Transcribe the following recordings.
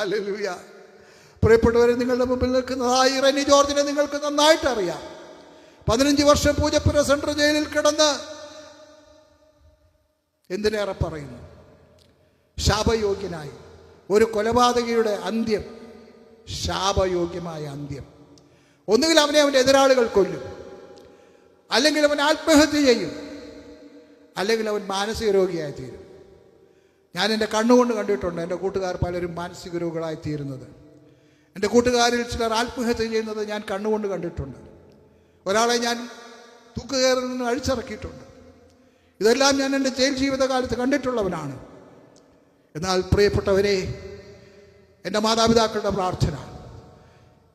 Hallelujah. പ്രിയപ്പെട്ടവരെ നിങ്ങളുടെ മുമ്പിൽ നിൽക്കുന്നതായി റെനി ജോർജിനെ നിങ്ങൾക്ക് നന്നായിട്ട് അറിയാം. പതിനഞ്ച് വർഷം പൂജപ്പുര സെൻട്രൽ ജയിലിൽ കിടന്ന് എന്തിനേറെ പറയുന്നു? ശാപയോഗ്യനായി. ഒരു കൊലപാതകയുടെ അന്ത്യം. ശാപയോഗ്യമായ അന്ത്യം. ഒന്നുകിൽ അവനെ അവന്റെ എതിരാളികൾ കൊല്ലും. അല്ലെങ്കിൽ അവൻ ആത്മഹത്യ ചെയ്യും. അല്ലെങ്കിൽ അവൻ മാനസിക രോഗിയായി തീരും. ഞാൻ എന്റെ കണ്ണുകൊണ്ട് കണ്ടിട്ടുണ്ട് എന്റെ കൂട്ടുകാർ പലരും മാനസിക രോഗികളായി തീരുന്നത്. എന്റെ കൂട്ടുകാരിൽ ചിലർ ആത്മഹത്യ ചെയ്യുന്നത് ഞാൻ കണ്ണുകൊണ്ട് കണ്ടിട്ടുണ്ട്. ഒരാളെ ഞാൻ തൂക്കുകയറിൽ നിന്ന് അഴിച്ചിറക്കിയിട്ടുണ്ട്. ഇതെല്ലാം ഞാൻ എന്റെ ജയിൽ ജീവിതകാലത്ത് കണ്ടിട്ടുള്ളവനാണ്. എന്നാൽ പ്രിയപ്പെട്ടവരെ എന്റെ മാതാപിതാക്കളുടെ പ്രാർത്ഥന.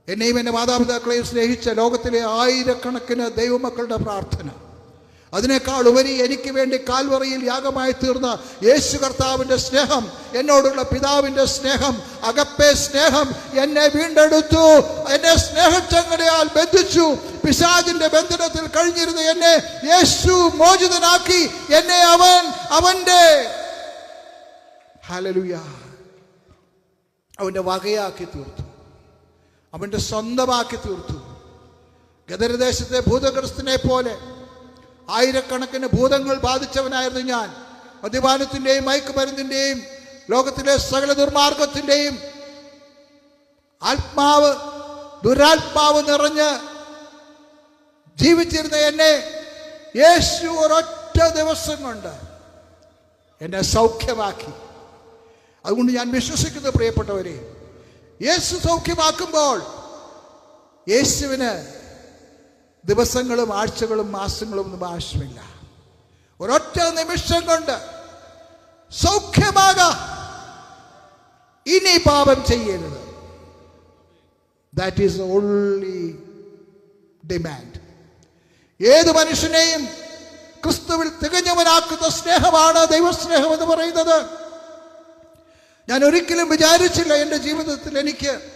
എന്നെയും എന്റെ മാതാപിതാക്കളെയും സ്നേഹിച്ച ലോകത്തിലെ ആയിരക്കണക്കിന് ദൈവമക്കളുടെ പ്രാർത്ഥന. അതിനേക്കാൾ ഉപരി എനിക്ക് വേണ്ടി കാൽവറിയിൽ യാഗമായി തീർന്ന യേശു കർത്താവിന്റെ സ്നേഹം എന്നോടുള്ള പിതാവിന്റെ സ്നേഹം അകപ്പേ സ്നേഹം എന്നെ വീണ്ടെടുത്തു. എന്നെ സ്നേഹച്ചങ്ങടയാൽ ബന്ധിച്ചു. പിശാജിന്റെ ബന്ധനത്തിൽ കഴിഞ്ഞിരുന്ന എന്നെ യേശു മോചിതനാക്കി. എന്നെ അവൻ അവന്റെ. അവന്റെ വകയാക്കി തീർത്തു. അവന്റെ സ്വന്തമാക്കി തീർത്തു. ഗദരദേശത്തെ ഭൂതഗ്രസ്തനെ പോലെ ആയിരക്കണക്കിന് ഭൂതങ്ങൾ ബാധിച്ചവനായിരുന്നു ഞാൻ. മദ്യപാനത്തിന്റെയും മയക്കുമരുന്നിന്റെയും ലോകത്തിലെ സകല ദുർമാർഗത്തിന്റെയും ആത്മാവ് ദുരാത്മാവ് നിറഞ്ഞ് ജീവിച്ചിരുന്ന എന്നെ യേശു ഒരൊറ്റ ദിവസം കൊണ്ട് എന്നെ സൗഖ്യമാക്കി. അതുകൊണ്ട് ഞാൻ വിശ്വസിക്കുന്ന പ്രിയപ്പെട്ടവരെ. യേശു സൗഖ്യമാക്കുമ്പോൾ യേശുവിന് ദിവസങ്ങളും ആഴ്ചകളും മാസങ്ങളും ഒന്നും ആവശ്യമില്ല. ഒരൊറ്റ നിമിഷം കൊണ്ട് സൗഖ്യമാകാം. ഇനി പാപം ചെയ്യരുത്. ദാറ്റ് ഈസ് ഓൺലി ഡിമാൻഡ് ഏത് മനുഷ്യനെയും ക്രിസ്തുവിൽ തികഞ്ഞവനാക്കുന്ന സ്നേഹമാണ് ദൈവസ്നേഹം എന്ന് പറയുന്നത്. ഞാൻ ഒരിക്കലും വിചാരിച്ചില്ല എന്റെ ജീവിതത്തിൽ എനിക്ക്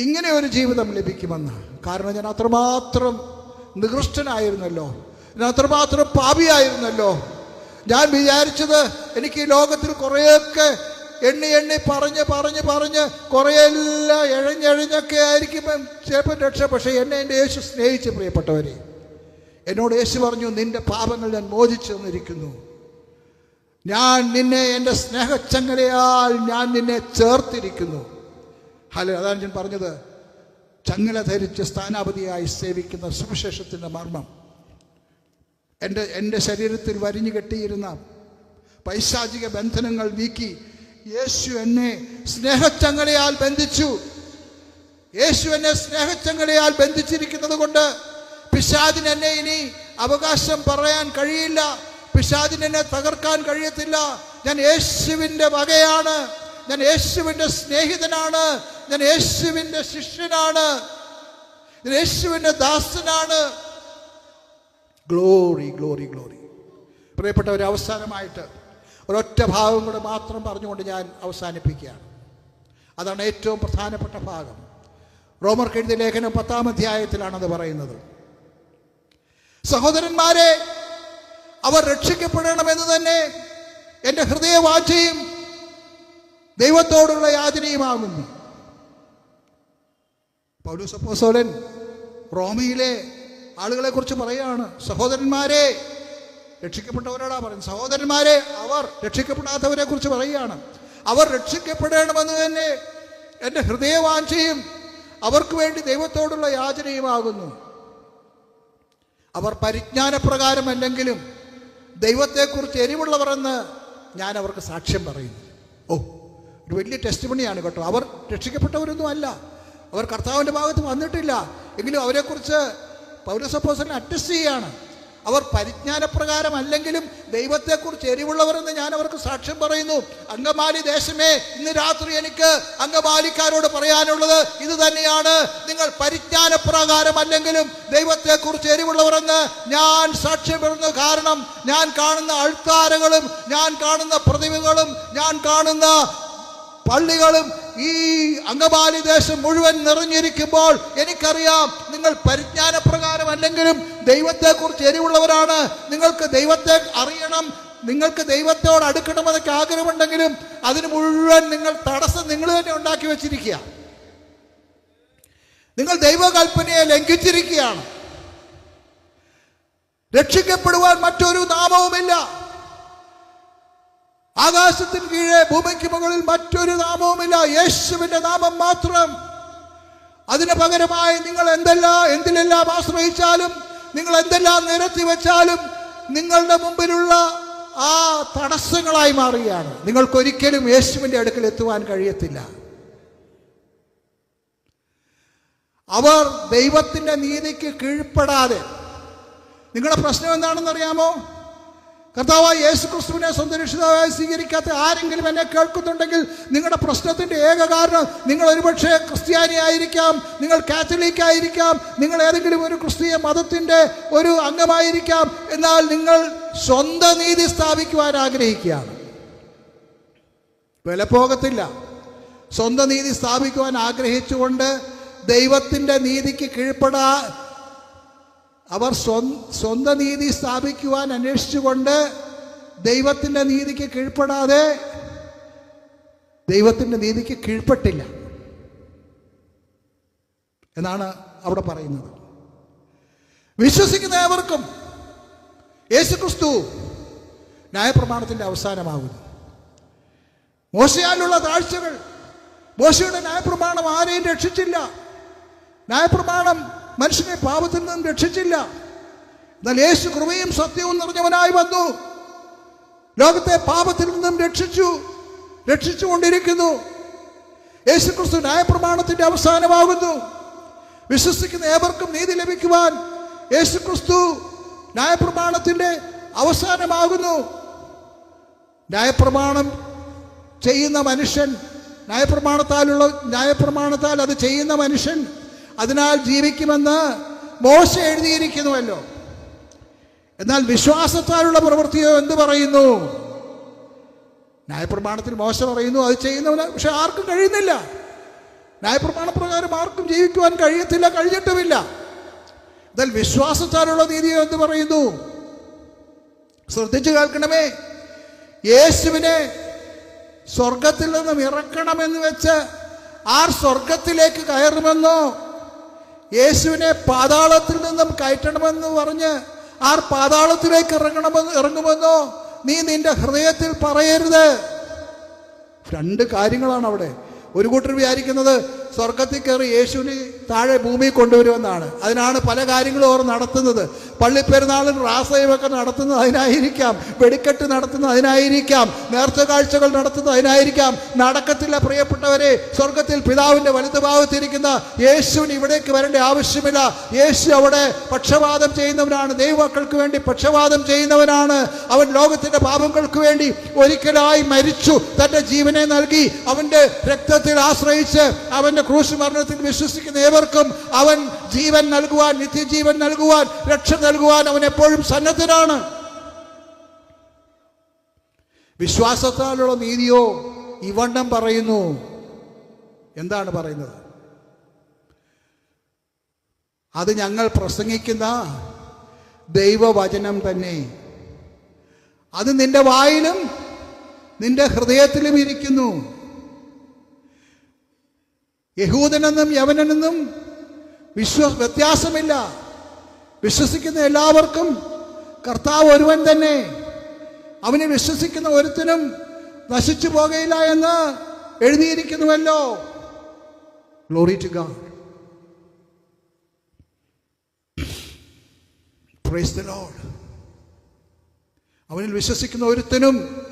ഇങ്ങനെ ഒരു ജീവിതം ലഭിക്കുമെന്ന്. കാരണം ഞാൻ അത്രമാത്രം നികൃഷ്ടനായിരുന്നല്ലോ. ഞാൻ അത്രമാത്രം പാപിയായിരുന്നല്ലോ. ഞാൻ വിചാരിച്ചത് എനിക്ക് ഈ ലോകത്തിൽ കുറേയൊക്കെ എണ്ണി എണ്ണി പറഞ്ഞ് പറഞ്ഞ് പറഞ്ഞ് കുറേയെല്ലാം എഴഞ്ഞെഴഞ്ഞൊക്കെ ആയിരിക്കും ചിലപ്പോൾ രക്ഷ. പക്ഷേ എന്നെ എന്റെ യേശു സ്നേഹിച്ച് പ്രിയപ്പെട്ടവരെ എന്നോട് യേശു പറഞ്ഞു നിന്റെ പാപങ്ങൾ ഞാൻ മോചിച്ചു തന്നിരിക്കുന്നു. ഞാൻ നിന്നെ എന്റെ സ്നേഹച്ചങ്ങലയാൽ ഞാൻ നിന്നെ ചേർത്തിരിക്കുന്നു. ഹലോ അതാണ് ഞാൻ പറഞ്ഞത്. ചങ്ങല ധരിച്ച് സ്ഥാനാപതിയായി സേവിക്കുന്ന സുവിശേഷത്തിന്റെ മർമ്മം. എന്റെ എന്റെ ശരീരത്തിൽ വരിഞ്ഞു കെട്ടിയിരുന്ന പൈശാചിക ബന്ധനങ്ങൾ നീക്കി യേശു എന്നെ സ്നേഹച്ചങ്ങലയാൽ ബന്ധിച്ചു. യേശു എന്നെ സ്നേഹച്ചങ്ങലയാൽ ബന്ധിച്ചിരിക്കുന്നത് കൊണ്ട് പിശാദിന് എന്നെ ഇനി അവകാശം പറയാൻ കഴിയില്ല. പിശാദിന് എന്നെ തകർക്കാൻ കഴിയത്തില്ല. ഞാൻ യേശുവിന്റെ വകയാണ്. ഞാൻ യേശുവിന്റെ സ്നേഹിതനാണ്. ഞാൻ യേശുവിന്റെ ശിഷ്യനാണ്. ഞാൻ യേശുവിന്റെ ദാസനാണ്. Glory glory glory. പ്രിയപ്പെട്ടവർ അവസാനമായിട്ട് ഒരൊറ്റ ഭാഗം കൂടെ മാത്രം പറഞ്ഞുകൊണ്ട് ഞാൻ അവസാനിപ്പിക്കുകയാണ്. അതാണ് ഏറ്റവും പ്രധാനപ്പെട്ട ഭാഗം. റോമർ എഴുതിയ ലേഖനം പത്താം അധ്യായത്തിലാണത് പറയുന്നത്. സഹോദരന്മാരെ അവർ രക്ഷിക്കപ്പെടണമെന്ന് തന്നെ എന്റെ ഹൃദയവാഞ്ചയും ദൈവത്തോടുള്ള യാതനയുമാകുന്നു പൗലൂസപ്പോസോലൻ റോമയിലെ ആളുകളെ കുറിച്ച് പറയുകയാണ് സഹോദരന്മാരെ രക്ഷിക്കപ്പെട്ടവരോടാ പറയുന്നത്. സഹോദരന്മാരെ അവർ രക്ഷിക്കപ്പെടാത്തവരെ കുറിച്ച് പറയുകയാണ്. അവർ രക്ഷിക്കപ്പെടണമെന്ന് തന്നെ എന്റെ ഹൃദയവാഞ്ചയും അവർക്ക് വേണ്ടി ദൈവത്തോടുള്ള യാചനയുമാകുന്നു. അവർ പരിജ്ഞാനപ്രകാരമല്ലെങ്കിലും ദൈവത്തെക്കുറിച്ച് എരിവുള്ളവരെന്ന് ഞാൻ അവർക്ക് സാക്ഷ്യം പറയുന്നു. ഓ ഒരു വലിയ ടെസ്റ്റ് പണിയാണ് കേട്ടോ. അവർ രക്ഷിക്കപ്പെട്ടവരൊന്നും അല്ല അവർ കർത്താവിന്റെ ഭാഗത്ത് വന്നിട്ടില്ല. എങ്കിലും അവരെക്കുറിച്ച് പൗരസപ്പോസലിനെ അഡ്ജസ്റ്റ് ചെയ്യാണ്. അവർ പരിജ്ഞാനപ്രകാരം അല്ലെങ്കിലും ദൈവത്തെക്കുറിച്ച് എരിവുള്ളവരെന്ന് ഞാൻ അവർക്ക് സാക്ഷ്യം പറയുന്നു. അങ്കമാലി ദേശമേ ഇന്ന് രാത്രി എനിക്ക് അങ്കമാലിക്കാരോട് പറയാനുള്ളത് ഇത് തന്നെയാണ് നിങ്ങൾ പരിജ്ഞാനപ്രകാരം അല്ലെങ്കിലും ദൈവത്തെക്കുറിച്ച് എരിവുള്ളവരെന്ന് ഞാൻ സാക്ഷ്യം പറയുന്നു കാരണം ഞാൻ കാണുന്ന അൾത്താരകളും ഞാൻ കാണുന്ന പ്രതിമകളും ഞാൻ കാണുന്ന പള്ളികളും ഈ അംഗബാലി ദേശം മുഴുവൻ നിറഞ്ഞിരിക്കുമ്പോൾ എനിക്കറിയാം നിങ്ങൾ പരിജ്ഞാനപ്രകാരം അല്ലെങ്കിലും ദൈവത്തെക്കുറിച്ച് എരിവുള്ളവരാണ്. നിങ്ങൾക്ക് ദൈവത്തെ അറിയണം. നിങ്ങൾക്ക് ദൈവത്തോട് അടുക്കണമെന്നൊക്കെ ആഗ്രഹമുണ്ടെങ്കിലും അതിന് മുഴുവൻ നിങ്ങൾ തടസ്സം നിങ്ങൾ തന്നെ ഉണ്ടാക്കി വെച്ചിരിക്കുക. നിങ്ങൾ ദൈവകൽപ്പനയെ ലംഘിച്ചിരിക്കുകയാണ്. രക്ഷിക്കപ്പെടുവാൻ മറ്റൊരു നാമവുമില്ല. ആകാശത്തിന് കീഴേ ഭൂമിക്ക് മുകളിൽ മറ്റൊരു നാമവുമില്ല. യേശുവിന്റെ നാമം മാത്രം. അതിന് പകരമായി നിങ്ങൾ എന്തെല്ലാം എന്തിലെല്ലാം ആശ്രയിച്ചാലും നിങ്ങൾ എന്തെല്ലാം നിരത്തി വെച്ചാലും നിങ്ങളുടെ മുമ്പിലുള്ള ആ തടസ്സങ്ങളായി മാറുകയാണ്. നിങ്ങൾക്കൊരിക്കലും യേശുവിന്റെ അടുക്കൽ എത്തുവാൻ കഴിയത്തില്ല. അവർ ദൈവത്തിന്റെ നീതിക്ക് കീഴ്പ്പെടാതെ നിങ്ങളുടെ പ്രശ്നം എന്താണെന്ന് അറിയാമോ കർത്താവായ യേശു ക്രിസ്തുവിനെ സ്വന്തം രക്ഷിതാവായി സ്വീകരിക്കാത്ത ആരെങ്കിലും എന്നെ കേൾക്കുന്നുണ്ടെങ്കിൽ നിങ്ങളുടെ പ്രശ്നത്തിന്റെ ഏക കാരണം നിങ്ങൾ ഒരുപക്ഷെ ക്രിസ്ത്യാനി ആയിരിക്കാം നിങ്ങൾ കാത്തലിക് ആയിരിക്കാം നിങ്ങൾ ഏതെങ്കിലും ഒരു ക്രിസ്തീയ മതത്തിന്റെ ഒരു അംഗമായിരിക്കാം. എന്നാൽ നിങ്ങൾ സ്വന്തം നീതി സ്ഥാപിക്കുവാൻ ആഗ്രഹിക്കുകയാണ്. വില പോകത്തില്ല സ്വന്തം നീതി സ്ഥാപിക്കുവാൻ ആഗ്രഹിച്ചുകൊണ്ട് ദൈവത്തിന്റെ നീതിക്ക് കീഴ്പ്പെടാ അവർ സ്വ- സ്വന്തം നീതി സ്ഥാപിക്കുവാൻ അന്വേഷിച്ചുകൊണ്ട് ദൈവത്തിന്റെ നീതിക്ക് കീഴ്പ്പെടാതെ ദൈവത്തിന്റെ നീതിക്ക് കീഴ്പ്പെട്ടില്ല. എന്നാണ് അവിടെ പറയുന്നത്. വിശ്വസിക്കുന്ന ഏവർക്കും യേശുക്രിസ്തു ന്യായപ്രമാണത്തിന്റെ അവസാനമാകുന്നു. മോശയാലുള്ള താഴ്ചകൾ മോശയുടെ ന്യായപ്രമാണം ആരെയും രക്ഷിച്ചില്ല. ന്യായപ്രമാണം മനുഷ്യനെ പാപത്തിൽ നിന്നും രക്ഷിച്ചില്ല. എന്നാൽ യേശു കൃപയും സത്യവും നിറഞ്ഞവനായി വന്നു. ലോകത്തെ പാപത്തിൽ നിന്നും രക്ഷിച്ചു രക്ഷിച്ചുകൊണ്ടിരിക്കുന്നു. യേശു ക്രിസ്തു ന്യായപ്രമാണത്തിന്റെ അവസാനമാകുന്നു. വിശ്വസിക്കുന്ന ഏവർക്കും നീതി ലഭിക്കുവാൻ യേശു ക്രിസ്തു ന്യായപ്രമാണത്തിന്റെ അവസാനമാകുന്നു. ന്യായപ്രമാണം ചെയ്യുന്ന മനുഷ്യൻ ന്യായപ്രമാണത്താലുള്ള ന്യായപ്രമാണത്താൽ അത് ചെയ്യുന്ന മനുഷ്യൻ അതിനാൽ ജീവിക്കുമെന്ന് മോശ എഴുതിയിരിക്കുന്നുവല്ലോ. എന്നാൽ വിശ്വാസത്താലുള്ള പ്രവൃത്തിയോ എന്ത് പറയുന്നു? ന്യായപ്രമാണത്തിൽ മോശ പറയുന്നു അത് ചെയ്യുന്നവന് പക്ഷെ ആർക്കും കഴിയുന്നില്ല. ന്യായപ്രമാണ പ്രകാരം ആർക്കും ജീവിക്കുവാൻ കഴിയത്തില്ല കഴിഞ്ഞിട്ടുമില്ല. എന്നാൽ വിശ്വാസത്താലുള്ള നീതിയോ എന്ന് പറയുന്നു? ശ്രദ്ധിച്ചു കേൾക്കണമേ. യേശുവിനെ സ്വർഗത്തിൽ നിന്നും ഇറക്കണമെന്ന് വെച്ച് ആർ സ്വർഗത്തിലേക്ക് കയറുമെന്നോ യേശുവിനെ പാതാളത്തിൽ നിന്നും കയറ്റണമെന്ന് പറഞ്ഞ് ആർ പാതാളത്തിലേക്ക് ഇറങ്ങണമെന്ന് ഇറങ്ങുമെന്നോ നീ നിന്റെ ഹൃദയത്തിൽ പറയരുത്. രണ്ട് കാര്യങ്ങളാണ് അവിടെ ഒരു കൂട്ടർ വിചാരിക്കുന്നത് സ്വർഗത്തിൽ കയറി യേശുവിനെ താഴെ ഭൂമി കൊണ്ടുവരുമെന്നാണ്. അതിനാണ് പല കാര്യങ്ങളും അവർ നടത്തുന്നത്. പള്ളിപ്പെരുന്നാളും റാസയുമൊക്കെ നടത്തുന്നത് അതിനായിരിക്കാം. വെടിക്കെട്ട് നടത്തുന്നത് അതിനായിരിക്കാം. നേർച്ച കാഴ്ചകൾ നടത്തുന്നത് അതിനായിരിക്കാം. നടക്കത്തില്ല പ്രിയപ്പെട്ടവരെ സ്വർഗത്തിൽ പിതാവിന്റെ വലതുഭാഗത്തിരിക്കുന്ന യേശുവിന് ഇവിടേക്ക് വരേണ്ട ആവശ്യമില്ല. യേശു അവിടെ പക്ഷപാതം ചെയ്യുന്നവനാണ്. ദൈവമക്കൾക്ക് വേണ്ടി പക്ഷപാതം ചെയ്യുന്നവനാണ്. അവൻ ലോകത്തിന്റെ പാപങ്ങൾക്ക് വേണ്ടി ഒരിക്കലായി മരിച്ചു. തന്റെ ജീവനെ നൽകി. അവന്റെ രക്തത്തിൽ ആശ്രയിച്ച് അവന്റെ ക്രൂശ് മരണത്തിൽ വിശ്വസിക്കുന്ന ഏവർക്കും അവൻ ജീവൻ നൽകുവാൻ നിത്യജീവൻ നൽകുവാൻ രക്ഷ നൽകുവാൻ അവൻ എപ്പോഴും സന്നദ്ധനാണ്. വിശ്വാസത്താലുള്ള നീതിയോ ഇവണ്ണം പറയുന്നു. എന്താണ് പറയുന്നത്? അത് ഞങ്ങൾ പ്രസംഗിക്കുന്ന ദൈവവചനം തന്നെ. അത് നിന്റെ വായിലും നിന്റെ ഹൃദയത്തിലും ഇരിക്കുന്നു. യഹൂദനെന്നും യവനെന്നും വിശ്വ വ്യത്യാസമില്ല. വിശ്വസിക്കുന്ന എല്ലാവർക്കും കർത്താവ് ഒരുവൻ തന്നെ. അവനെ വിശ്വസിക്കുന്ന ഒരുത്തിനും നശിച്ചു പോകയില്ല എന്ന് എഴുതിയിരിക്കുന്നുവല്ലോ. Glory to God praise the Lord അവനിൽ വിശ്വസിക്കുന്ന ഒരുത്തനും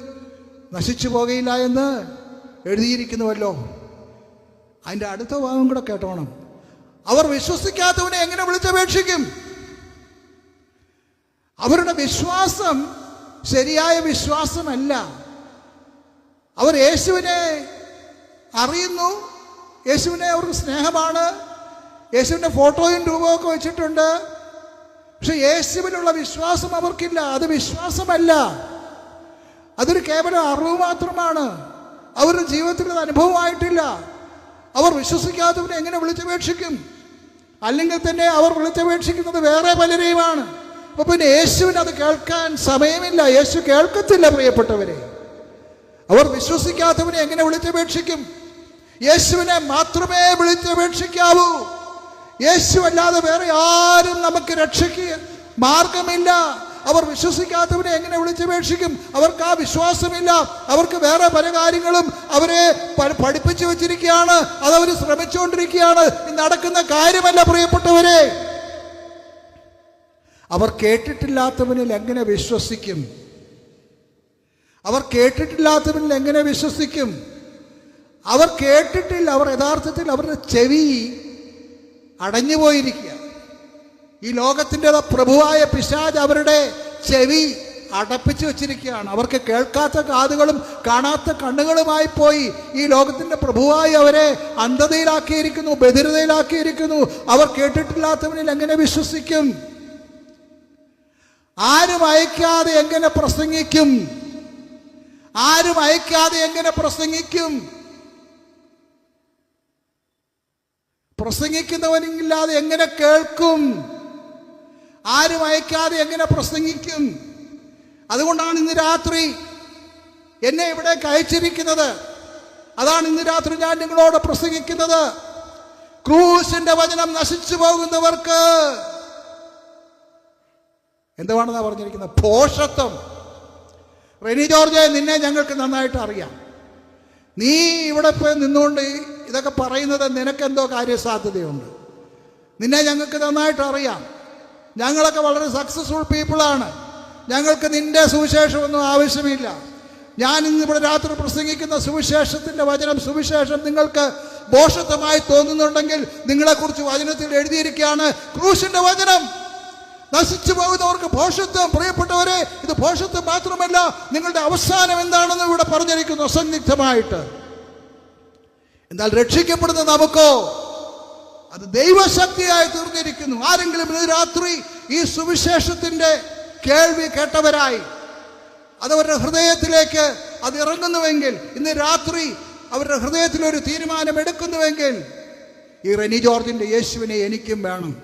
നശിച്ചു പോകയില്ല എന്ന് എഴുതിയിരിക്കുന്നുവല്ലോ. അതിന്റെ അടുത്ത ഭാഗം കൂടെ കേട്ടോണം. അവർ വിശ്വസിക്കാത്തവനെ എങ്ങനെ വിളിച്ചപേക്ഷിക്കും? അവരുടെ വിശ്വാസം ശരിയായ വിശ്വാസമല്ല. അവർ യേശുവിനെ അറിയുന്നു. യേശുവിനെ അവർക്ക് സ്നേഹമാണ്. യേശുവിന്റെ ഫോട്ടോയും രൂപമൊക്കെ വെച്ചിട്ടുണ്ട്. പക്ഷെ യേശുവിനുള്ള വിശ്വാസം അവർക്കില്ല. അത് വിശ്വാസമല്ല. അതൊരു കേവലം അറിവ് മാത്രമാണ്. അവരുടെ ജീവിതത്തിൽ അനുഭവമായിട്ടില്ല. അവർ വിശ്വസിക്കാത്തവരെ എങ്ങനെ വിളിച്ചപേക്ഷിക്കും? അല്ലെങ്കിൽ തന്നെ അവർ വിളിച്ചപേക്ഷിക്കുന്നത് വേറെ പലരെയുമാണ്. അപ്പൊ പിന്നെ യേശുവിന് അത് കേൾക്കാൻ സമയമില്ല. യേശു കേൾക്കത്തില്ല പ്രിയപ്പെട്ടവരെ. അവർ വിശ്വസിക്കാത്തവനെ എങ്ങനെ വിളിച്ചപേക്ഷിക്കും? യേശുവിനെ മാത്രമേ വിളിച്ചപേക്ഷിക്കാവൂ. യേശു അല്ലാതെ വേറെ ആരും നമുക്ക് രക്ഷയ്ക്ക് മാർഗമില്ല. അവർ വിശ്വസിക്കാത്തവരെ എങ്ങനെ വിളിച്ചപേക്ഷിക്കും? അവർക്ക് ആ വിശ്വാസമില്ല. അവർക്ക് വേറെ പല കാര്യങ്ങളും അവരെ പഠിപ്പിച്ചു വെച്ചിരിക്കുകയാണ്. അതവർ ശ്രമിച്ചുകൊണ്ടിരിക്കുകയാണ്. നടക്കുന്ന കാര്യമല്ല പ്രിയപ്പെട്ടവരെ. അവർ കേട്ടിട്ടില്ലാത്തവനിൽ എങ്ങനെ വിശ്വസിക്കും? അവർ കേട്ടിട്ടില്ലാത്തവനിൽ എങ്ങനെ വിശ്വസിക്കും? അവർ കേട്ടിട്ടില്ല. അവർ യഥാർത്ഥത്തിൽ അവരുടെ ചെവി അടഞ്ഞുപോയിരിക്കുക ഈ ലോകത്തിന്റെ പ്രഭുവായ പിശാജ് അവരുടെ ചെവി അടപ്പിച്ചു വെച്ചിരിക്കുകയാണ്. അവർക്ക് കേൾക്കാത്ത കാതുകളും കാണാത്ത കണ്ണുകളുമായി പോയി ഈ ലോകത്തിന്റെ പ്രഭുവായി അവരെ അന്ധതയിലാക്കിയിരിക്കുന്നു ബധിരതയിലാക്കിയിരിക്കുന്നു. അവർ കേട്ടിട്ടില്ലാത്തവനിൽ എങ്ങനെ വിശ്വസിക്കും? ആരും അയക്കാതെ എങ്ങനെ പ്രസംഗിക്കും? ആരും അയക്കാതെ എങ്ങനെ പ്രസംഗിക്കും? പ്രസംഗിക്കുന്നവനില്ലാതെ എങ്ങനെ കേൾക്കും? ആരും അയക്കാതെ എങ്ങനെ പ്രസംഗിക്കും? അതുകൊണ്ടാണ് ഇന്ന് രാത്രി എന്നെ ഇവിടെ അയച്ചിരിക്കുന്നത്. അതാണ് ഇന്ന് രാത്രി ഞാൻ നിങ്ങളോട് പ്രസംഗിക്കുന്നത്. ക്രൂശിന്റെ വചനം നശിച്ചു പോകുന്നവർക്ക് എന്തുവാണെന്നാ പറഞ്ഞിരിക്കുന്നത്? ഭോഷത്വം റെനി ജോർജെ നിന്നെ ഞങ്ങൾക്ക് നന്നായിട്ട് അറിയാം. നീ ഇവിടെ പോയി നിന്നുകൊണ്ട് ഇതൊക്കെ പറയുന്നത് നിനക്കെന്തോ കാര്യസാധ്യതയുണ്ട്. നിന്നെ ഞങ്ങൾക്ക് നന്നായിട്ട് അറിയാം. ഞങ്ങളൊക്കെ വളരെ സക്സസ്ഫുൾ പീപ്പിളാണ് ഞങ്ങൾക്ക് നിന്റെ സുവിശേഷമൊന്നും ആവശ്യമില്ല. ഞാൻ ഇന്ന് ഇവിടെ രാത്രി പ്രസംഗിക്കുന്ന സുവിശേഷത്തിന്റെ വചനം സുവിശേഷം നിങ്ങൾക്ക് ദോഷത്വമായി തോന്നുന്നുണ്ടെങ്കിൽ നിങ്ങളെക്കുറിച്ച് വചനത്തിൽ എഴുതിയിരിക്കുകയാണ് ക്രൂശിന്റെ വചനം. നശിച്ചു പോകുന്നവർക്ക് ഭോഷത്വം പ്രിയപ്പെട്ടവരെ ഇത് ഭോഷത്വം മാത്രമല്ല നിങ്ങളുടെ അവസാനം എന്താണെന്ന് ഇവിടെ പറഞ്ഞിരിക്കുന്നു അസന്നിഗ്ധമായിട്ട് എന്നാൽ രക്ഷിക്കപ്പെടുന്ന നമുക്കോ അത് ദൈവശക്തിയായി തീർന്നിരിക്കുന്നു. ആരെങ്കിലും ഇന്ന് രാത്രി ഈ സുവിശേഷത്തിന്റെ കേൾവി കേട്ടവരായി അതവരുടെ ഹൃദയത്തിലേക്ക് അത് ഇറങ്ങുന്നുവെങ്കിൽ ഇന്ന് രാത്രി അവരുടെ ഹൃദയത്തിൽ ഒരു തീരുമാനം എടുക്കുന്നുവെങ്കിൽ ഈ റെനി ജോർജിന്റെ യേശുവിനെ എനിക്കും വേണം.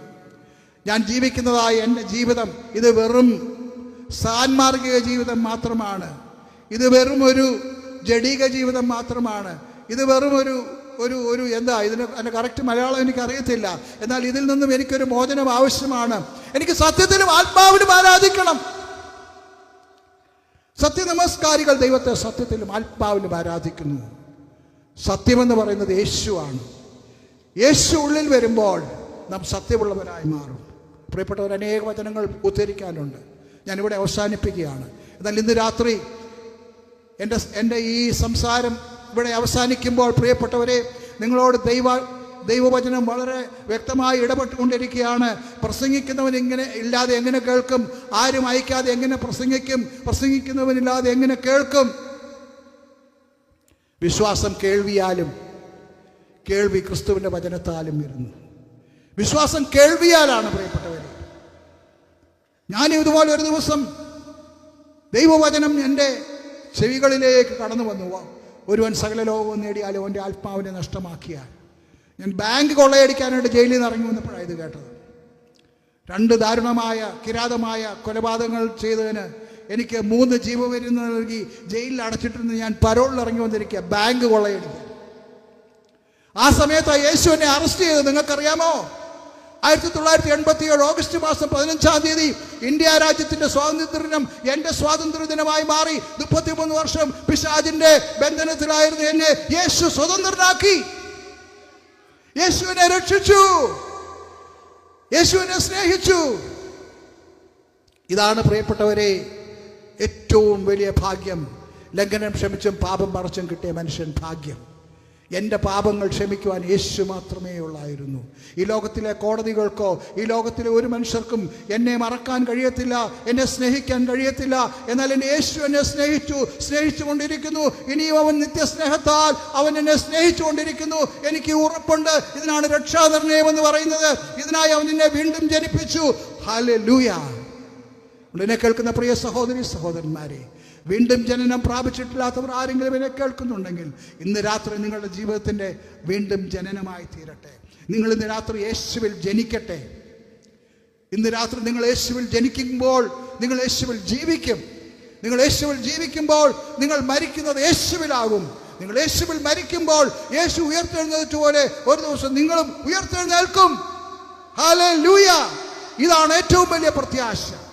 ഞാൻ ജീവിക്കുന്നതായ എന്റെ ജീവിതം ഇത് വെറും സാൻമാർഗിക ജീവിതം മാത്രമാണ്. ഇത് വെറും ഒരു ജഡീക ജീവിതം മാത്രമാണ്. ഇത് വെറും ഒരു ഒരു ഒരു എന്താ ഇതിന് അതിന്റെ കറക്റ്റ് മലയാളം എനിക്ക് അറിയത്തില്ല എന്നാൽ ഇതിൽ നിന്നും എനിക്കൊരു മോചനം ആവശ്യമാണ്. എനിക്ക് സത്യത്തിലും ആത്മാവിലും ആരാധിക്കണം. സത്യനമസ്കാരികൾ ദൈവത്തെ സത്യത്തിലും ആത്മാവിലും ആരാധിക്കുന്നു. സത്യമെന്ന് പറയുന്നത് യേശുവാണ്. യേശു ഉള്ളിൽ വരുമ്പോൾ നാം സത്യമുള്ളവരായി മാറും. പ്രിയപ്പെട്ടവർ അനേക വചനങ്ങൾ ഉദ്ധരിക്കാനുണ്ട്. ഞാനിവിടെ അവസാനിപ്പിക്കുകയാണ്. എന്നാൽ ഇന്ന് രാത്രി എന്റെ എന്റെ ഈ സംസാരം ഇവിടെ അവസാനിക്കുമ്പോൾ പ്രിയപ്പെട്ടവരെ നിങ്ങളോട് ദൈവ ദൈവവചനം വളരെ വ്യക്തമായി ഇടപെട്ടുകൊണ്ടിരിക്കുകയാണ്. പ്രസംഗിക്കുന്നവൻ എങ്ങനെ ഇല്ലാതെ എങ്ങനെ കേൾക്കും? ആരും അയക്കാതെ എങ്ങനെ പ്രസംഗിക്കും? പ്രസംഗിക്കുന്നവനില്ലാതെ എങ്ങനെ കേൾക്കും? വിശ്വാസം കേൾവിയാലും കേൾവി ക്രിസ്തുവിന്റെ വചനത്താലും വരുന്നു വിശ്വാസം കേൾവിയാലാണ് പ്രിയപ്പെട്ടവരെ. ഞാൻ ഇതുപോലെ ഒരു ദിവസം ദൈവവചനം എന്റെ ചെവികളിലേക്ക് കടന്നു വന്നു. ഒരുവൻ സകല ലോകവും നേടിയാലും അവന്റെ ആത്മാവിനെ നഷ്ടമാക്കിയാൽ. ഞാൻ ബാങ്ക് കൊള്ളയടിക്കാനായിട്ട് ജയിലിൽ നിന്ന് ഇറങ്ങി വന്നപ്പോഴാണ് ഇത് കേട്ടത്. രണ്ട് ദാരുണമായ കിരാതമായ കൊലപാതകങ്ങൾ ചെയ്തതിന് എനിക്ക് മൂന്ന് ജീവമരുന്ന് നൽകി ജയിലിൽ അടച്ചിട്ടിരുന്ന് ഞാൻ പരോളിൽ ഇറങ്ങി വന്നിരിക്കുക ബാങ്ക് കൊള്ളയടിക്കാൻ. ആ സമയത്ത് യേശു എന്നെ അറസ്റ്റ് ചെയ്തത് നിങ്ങൾക്കറിയാമോ? ആയിരത്തി തൊള്ളായിരത്തി എൺപത്തി ഏഴ് ഓഗസ്റ്റ് മാസം പതിനഞ്ചാം തീയതി ഇന്ത്യ രാജ്യത്തിന്റെ സ്വാതന്ത്ര്യ ദിനം എന്റെ സ്വാതന്ത്ര്യ ദിനമായി മാറി. മുപ്പത്തിമൂന്ന് വർഷം പിശാജിന്റെ ബന്ധനത്തിലായിരുന്നു എന്നെ യേശു സ്വതന്ത്രനാക്കി. യേശുവിനെ രക്ഷിച്ചു. യേശുവിനെ സ്നേഹിച്ചു. ഇതാണ് പ്രിയപ്പെട്ടവരെ ഏറ്റവും വലിയ ഭാഗ്യം. ലംഘനം ക്ഷമിച്ചും പാപം മറച്ചും കിട്ടിയ മനുഷ്യൻ ഭാഗ്യം. എന്റെ പാപങ്ങൾ ക്ഷമിക്കുവാൻ യേശു മാത്രമേ ഉള്ളായിരുന്നു. ഈ ലോകത്തിലെ കോടതികൾക്കോ ഈ ലോകത്തിലെ ഒരു മനുഷ്യർക്കും എന്നെ മറക്കാൻ കഴിയത്തില്ല എന്നെ സ്നേഹിക്കാൻ കഴിയത്തില്ല. എന്നാൽ എന്റെ യേശു എന്നെ സ്നേഹിച്ചു സ്നേഹിച്ചുകൊണ്ടിരിക്കുന്നു. ഇനിയും അവൻ നിത്യസ്നേഹത്താൽ അവൻ എന്നെ സ്നേഹിച്ചുകൊണ്ടിരിക്കുന്നു. എനിക്ക് ഉറപ്പുണ്ട്. ഇതിനാണ് രക്ഷാനിർണയം എന്ന് പറയുന്നത്. ഇതിനായി അവൻ എന്നെ വീണ്ടും ജനിപ്പിച്ചു. ഹാലെ എന്നെ കേൾക്കുന്ന പ്രിയ സഹോദരി സഹോദരന്മാരെ വീണ്ടും ജനനം പ്രാപിച്ചിട്ടില്ലാത്തവർ ആരെങ്കിലും എന്നെ കേൾക്കുന്നുണ്ടെങ്കിൽ ഇന്ന് രാത്രി നിങ്ങളുടെ ജീവിതത്തിന്റെ വീണ്ടും ജനനമായി തീരട്ടെ. നിങ്ങൾ ഇന്ന് രാത്രി യേശുവിൽ ജനിക്കട്ടെ. ഇന്ന് രാത്രി നിങ്ങൾ യേശുവിൽ ജനിക്കുമ്പോൾ നിങ്ങൾ യേശുവിൽ ജീവിക്കും. നിങ്ങൾ യേശുവിൽ ജീവിക്കുമ്പോൾ നിങ്ങൾ മരിക്കുന്നത് യേശുവിലാകും. നിങ്ങൾ യേശുവിൽ മരിക്കുമ്പോൾ യേശു ഉയർത്തെഴുന്നേറ്റ ഒരു ദിവസം നിങ്ങളും ഉയർത്തെഴുന്നേൽക്കും. ഹല്ലേലൂയ! ഇതാണ് ഏറ്റവും വലിയ പ്രത്യാശ.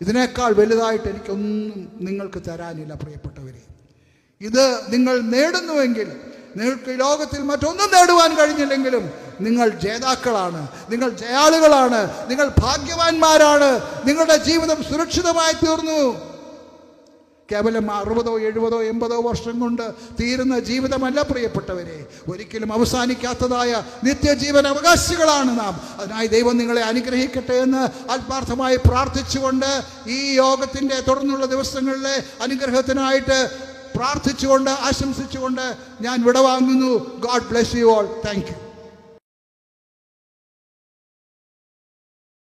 ഇതിനേക്കാൾ വലുതായിട്ട് എനിക്കൊന്നും നിങ്ങൾക്ക് തരാനില്ല പ്രിയപ്പെട്ടവരെ. ഇത് നിങ്ങൾ നേടുന്നുവെങ്കിൽ നിങ്ങൾക്ക് ലോകത്തിൽ മറ്റൊന്നും നേടുവാൻ കഴിഞ്ഞില്ലെങ്കിലും നിങ്ങൾ ജേതാക്കളാണ് നിങ്ങൾ ജയാളുകളാണ് നിങ്ങൾ ഭാഗ്യവാന്മാരാണ് നിങ്ങളുടെ ജീവിതം സുരക്ഷിതമായി തീർന്നു കേവലം അറുപതോ എഴുപതോ എൺപതോ വർഷം കൊണ്ട് തീരുന്ന ജീവിതമല്ല പ്രിയപ്പെട്ടവരെ. ഒരിക്കലും അവസാനിക്കാത്തതായ നിത്യജീവൻ അവകാശികളാണ് നാം. അതിനായി ദൈവം നിങ്ങളെ അനുഗ്രഹിക്കട്ടെ എന്ന് ആത്മാർത്ഥമായി പ്രാർത്ഥിച്ചുകൊണ്ട് ഈ യോഗത്തിന്റെ തുടർന്നുള്ള ദിവസങ്ങളിലെ അനുഗ്രഹത്തിനായിട്ട് പ്രാർത്ഥിച്ചുകൊണ്ട് ആശംസിച്ചുകൊണ്ട് ഞാൻ വിടവാങ്ങുന്നു. God bless you all thank you